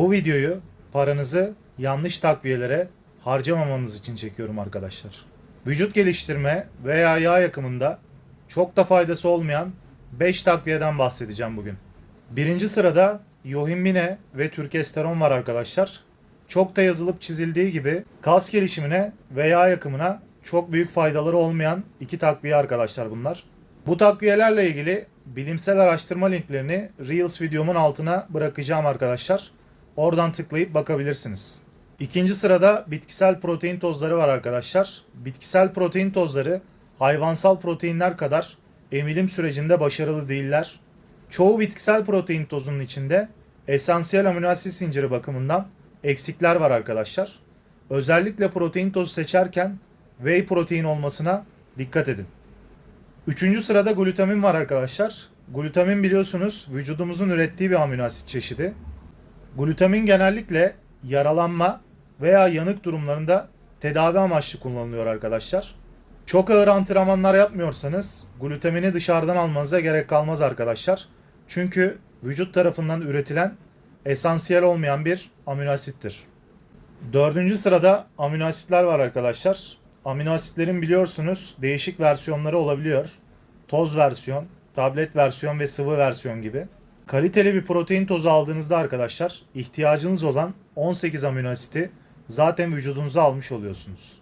Bu videoyu paranızı yanlış takviyelere harcamamanız için çekiyorum arkadaşlar. Vücut geliştirme veya yağ yakımında çok da faydası olmayan 5 takviyeden bahsedeceğim bugün. Birinci sırada yohimbine ve türkesteron var arkadaşlar. Çok da yazılıp çizildiği gibi kas gelişimine ve yağ yakımına çok büyük faydaları olmayan iki takviye arkadaşlar bunlar. Bu takviyelerle ilgili bilimsel araştırma linklerini Reels videomun altına bırakacağım arkadaşlar. Oradan tıklayıp bakabilirsiniz. İkinci sırada bitkisel protein tozları var arkadaşlar. Bitkisel protein tozları hayvansal proteinler kadar emilim sürecinde başarılı değiller. Çoğu bitkisel protein tozunun içinde esansiyel amino asit zinciri bakımından eksikler var arkadaşlar. Özellikle protein tozu seçerken whey protein olmasına dikkat edin. Üçüncü sırada glutamin var arkadaşlar. Glutamin biliyorsunuz vücudumuzun ürettiği bir amino asit çeşidi. Glutamin genellikle yaralanma veya yanık durumlarında tedavi amaçlı kullanılıyor arkadaşlar. Çok ağır antrenmanlar yapmıyorsanız glutamini dışarıdan almanıza gerek kalmaz arkadaşlar. Çünkü vücut tarafından üretilen esansiyel olmayan bir amino asittir. Dördüncü sırada amino asitler var arkadaşlar. Amino asitlerin biliyorsunuz değişik versiyonları olabiliyor. Toz versiyon, tablet versiyon ve sıvı versiyon gibi. Kaliteli bir protein tozu aldığınızda arkadaşlar ihtiyacınız olan 18 amino asiti zaten vücudunuza almış oluyorsunuz.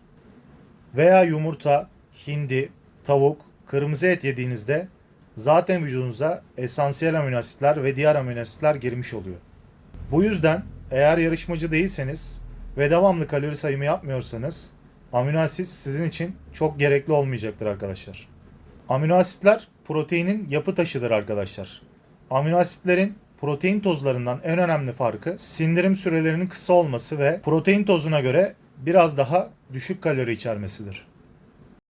Veya yumurta, hindi, tavuk, kırmızı et yediğinizde zaten vücudunuza esansiyel amino asitler ve diğer amino asitler girmiş oluyor. Bu yüzden eğer yarışmacı değilseniz ve devamlı kalori sayımı yapmıyorsanız amino asit sizin için çok gerekli olmayacaktır arkadaşlar. Amino asitler proteinin yapı taşıdır arkadaşlar. Amino asitlerin protein tozlarından en önemli farkı sindirim sürelerinin kısa olması ve protein tozuna göre biraz daha düşük kalori içermesidir.